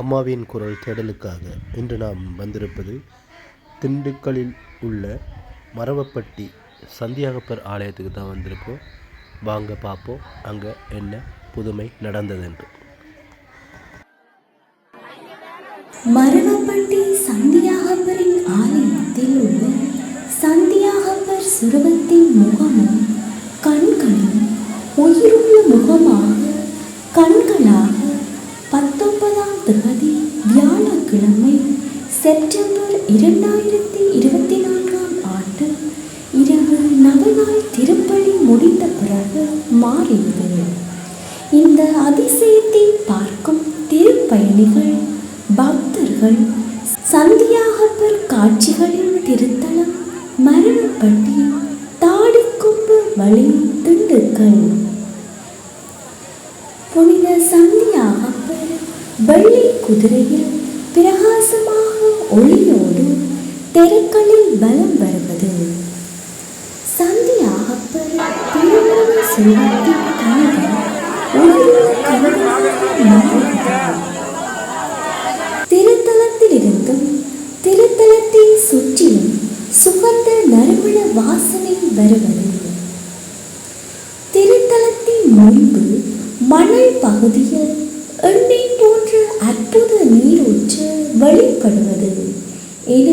அம்மாவின் குரல் தேடலுக்காக இன்று நாம் வந்திருப்பது திண்டுக்கல்லில் உள்ள மரவப்பட்டி சந்தியாகப்பர் ஆலயத்துக்கு தான் வந்திருக்கோம். வாங்க பார்ப்போம். அங்கே என்ன புதுமை நடந்ததென்று. மரவப்பட்டி சந்தியாகப்பரின் ஆலயத்தில் உள்ள சந்தியாகப்பர் சுரபத்தின் முகமும் கண்களும் உயிருள்ள முகமாக கண்களாக ஒன்பதாம் தேதி வியாழக்கிழமை செப்டம்பர் இரண்டாயிரத்தி இருபத்தி நான்காம் ஆண்டு இரவு நவநாள் திருப்பலி முடிந்த பிறகு மாறியது இந்த அதிசயத்தை பார்க்கும் திருப்பயணிகள் பக்தர்கள் சந்தியாகப்பர் காட்சிகளின் திருத்தலம் மரணப்பட்டி தாடிக்கொம்பு வழி திண்டுக்கல். புனித சந்தியாக வெள்ளி குதிரையில் பிரகாசமாக ஒளியோடு தெருக்களில் பலம் வருவது. சந்தியாகப்பர் திருமண செல்வத்தின் கனவு உயிருள்ள கண்களாக மாறுகிறது திருத்தலத்திலிருந்தும் திருத்தலத்தை சுற்றியும் சுகந்த நறுமண வாசனை வருவது. திருத்தலத்தின் முன்பு மணல் பகுதியில் எண்ணெய் வெளிப்படுவது என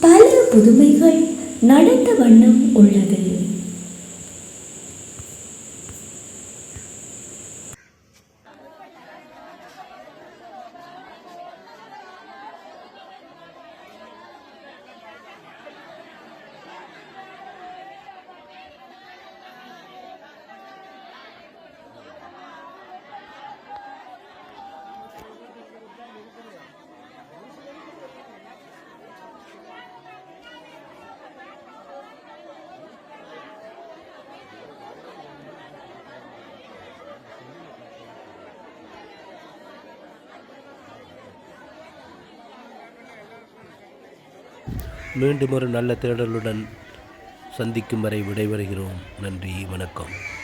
பல புதுமைகள் நடந்த வண்ணம் உள்ளது. மீண்டும் ஒரு நல்ல தேடலுடன் சந்திக்கும் வரை விடைபெறுகிறோம். நன்றி வணக்கம்.